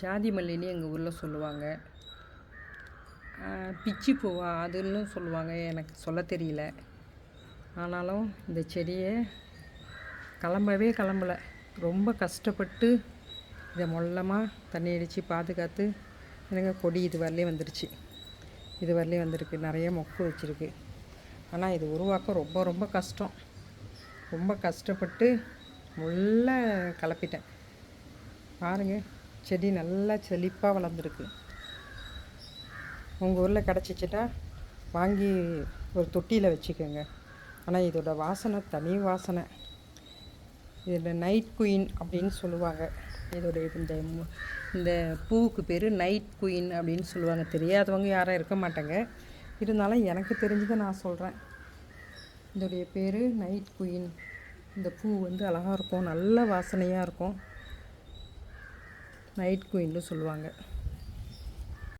ஜாதி மல்லின்னு எங்கள் ஊரில் சொல்லுவாங்க. பிச்சி பூவா அதுன்னு சொல்லுவாங்க. எனக்கு சொல்ல தெரியல. ஆனாலும் இந்த செடியை கிளம்பவே கிளம்பல. ரொம்ப கஷ்டப்பட்டு இதை மொல்லமாக தண்ணி அடித்து பாதுகாத்து எனக்கு கொடி இது வரலையும் வந்துருச்சு. இது வரலையும் வந்திருக்கு. நிறைய மொக்கு வச்சுருக்கு. ஆனால் இது உருவாக்க ரொம்ப ரொம்ப கஷ்டம். ரொம்ப கஷ்டப்பட்டு முள்ள கலப்பிட்டேன் பாருங்கள் செடி நல்லா செழிப்பாக வளர்ந்துருக்கு. உங்கள் ஊரில் கிடச்சிச்சிட்டா வாங்கி ஒரு தொட்டியில் வச்சுக்கோங்க. ஆனால் இதோட வாசனை தனி வாசனை. இதில் நைட் குயின் அப்படின்னு சொல்லுவாங்க. இதோட இந்த இந்த பூவுக்கு பேர் நைட் குயின் அப்படின்னு சொல்லுவாங்க. தெரியாதவங்க யாரும் இருக்க மாட்டாங்க. இருந்தாலும் எனக்கு தெரிஞ்சதை நான் சொல்கிறேன் இதோடைய பேர் நைட் குயின் இந்த பூ வந்து அழகாக இருக்கும். நல்ல வாசனையாக இருக்கும். நைட் குயின்னு சொல்லுவாங்க.